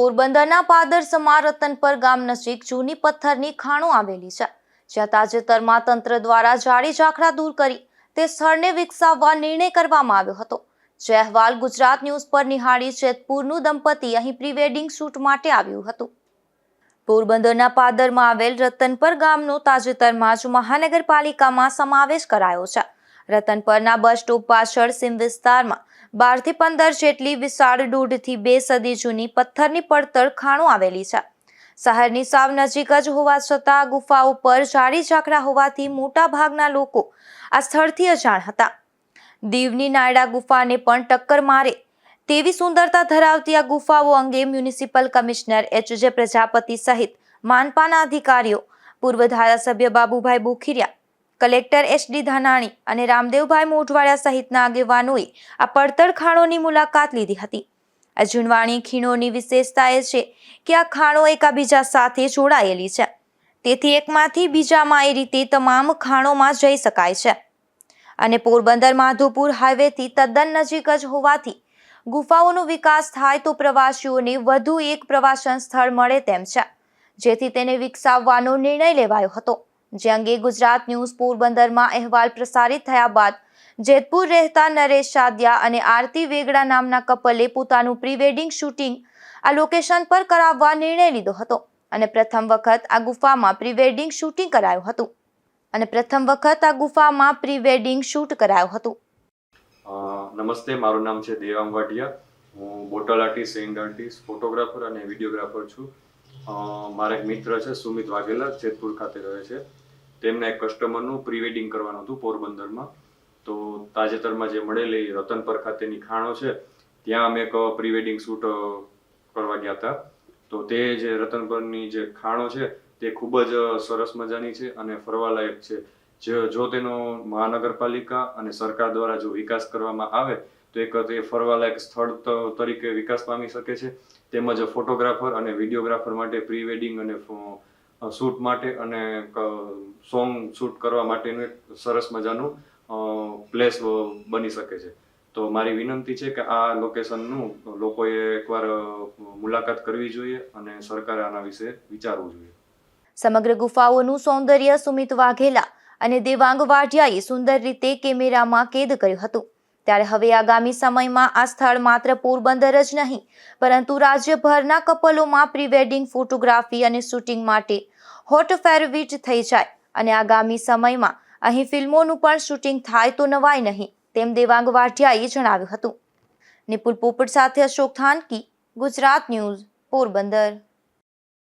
પોરબંદરના પાદર રતનપર ગામ નજીક જૂની પથ્થરની ખાણો આવેલી છે, જ્યાં તાજેતરમાં તંત્ર દ્વારા જાડી ઝાખરા દૂર કરી તે સ્થળને વિકસાવવા નિર્ણય કરવામાં આવ્યો હતો. જે અહેવાલ ગુજરાત ન્યૂઝ પર નિહાળી જેતપુરનું દંપતી અહીં પ્રી શૂટ માટે આવ્યું હતું. પોરબંદરના પાદરમાં આવેલ રતનપર ગામનો તાજેતરમાં જ મહાનગરપાલિકામાં સમાવેશ કરાયો છે. રતનપરના બસ સ્ટોપ પાછળ સીમ વિસ્તારમાં બારથી પંદર જેટલી વિશાળ દોઢથી બે સદી જૂની પથ્થરની પડતર ખાણો આવેલી છે. શહેરની સાવ નજીક જ હોવા છતાં ગુફા ગુફાઓ પર જાડી ઝાકરા હોવાથી મોટા ભાગના લોકો આ સ્થળથી અજાણ હતા. દીવની નાયડા ગુફાને પણ ટક્કર મારે તેવી સુંદરતા ધરાવતી આ ગુફાઓ અંગે મ્યુનિસિપલ કમિશનર એચ જે પ્રજાપતિ સહિત માનપાના અધિકારીઓ, પૂર્વ ધારાસભ્ય Babubhai Bokhiriya collector H D Dhanani અને રામદેવભાઈ મોઢવાડિયા સહિતના આગેવાનોએ આ પડતર ખાણોની મુલાકાત લીધી હતી. આ જૂનવાણી ખીણોની વિશેષતા એ છે કે આ ખાણો એકાબીજા સાથે જોડાયેલી છે. તેથી એકમાંથી બીજામાં એ રીતે તમામ ખાણોમાં જઈ શકાય છે. અને પોરબંદર માધોપુર હાઈવેથી તદ્દન નજીક જ હોવાથી ગુફાઓનો વિકાસ થાય તો પ્રવાસીઓને વધુ એક પ્રવાસન સ્થળ મળે તેમ છે, જેથી તેને વિકસાવવાનો નિર્ણય લેવાયો હતો. જે અંગે ગુજરાત ન્યૂઝ પોરબંદરમાં અહેવાલ પ્રસારિત થયા બાદ જેતપુર રહેતા નરેશ સાદિયા અને આરતી વેગડા નામના કપલે પોતાનું પ્રીવેડિંગ શૂટિંગ આ લોકેશન પર કરાવવા નિર્ણય લીધો હતો અને પ્રથમ વખત આ ગુફામાં પ્રીવેડિંગ શૂટિંગ કરાયું હતું. અને પ્રથમ વખત આ ગુફામાં પ્રીવેડિંગ શૂટ કરાયું હતું. નમસ્તે, મારું નામ છે દેવાંગ વાઢિયા. હું bottle artist sand artist photographer અને વિડીયોગ્રાફર છું. મારા એક મિત્ર છે, સુમિત વાઘેલા, જેતપુર ખાતે રહે છે. તેમને કસ્ટમરનું પ્રીવેડિંગ કરવાનું હતું પોરબંદરમાં. તો તાજેતરમાં જે મળેલી રતનપર ખાતેની ખાણો છે, ત્યાં અમે એક પ્રીવેડિંગ શૂટ કરવા ગયા હતા. તો તે જે રતનપરની જે ખાણો છે, તે ખૂબ જ સરસ મજાની છે અને ફરવાલાયક છે. જે, જો તેનો મહાનગરપાલિકા અને સરકાર દ્વારા જો વિકાસ કરવામાં આવે, તો એક તે ફરવાલાયક સ્થળ તરીકે વિકાસ પામી શકે છે. તેમજ ફોટોગ્રાફર અને વિડીયોગ્રાફર માટે પ્રી વેડિંગ અને શૂટ માટે અને સોંગ શૂટ કરવા માટેનું એક સરસ મજાનું પ્લેસ બની શકે છે. તો મારી વિનંતી છે કે આ લોકેશનનું લોકોએ એકવાર મુલાકાત કરવી જોઈએ અને સરકારે આના વિશે વિચારવું જોઈએ. સમગ્ર ગુફાઓનું સૌંદર્ય સુમિત વાઘેલા અને દેવાંગ વાઢિયાએ સુંદર રીતે કેમેરામાં કેદ કર્યું હતું. ત્યારે હવે આગામી સમયમાં આ સ્થળ માત્ર પોરબંદર જ નહીં, પરંતુ રાજ્યભરના કપલોમાં પ્રીવેડિંગ, ફોટોગ્રાફી અને શૂટિંગ માટે હોટ ફેરવીટ થઈ જાય અને આગામી સમયમાં અહીં ફિલ્મોનું પણ શૂટિંગ થાય તો નવાય નહીં, તેમ દેવાંગ વાઢિયાએ જણાવ્યું હતું. નિપુલ પોપટ સાથે અશોક થાનકી, ગુજરાત ન્યૂઝ, પોરબંદર.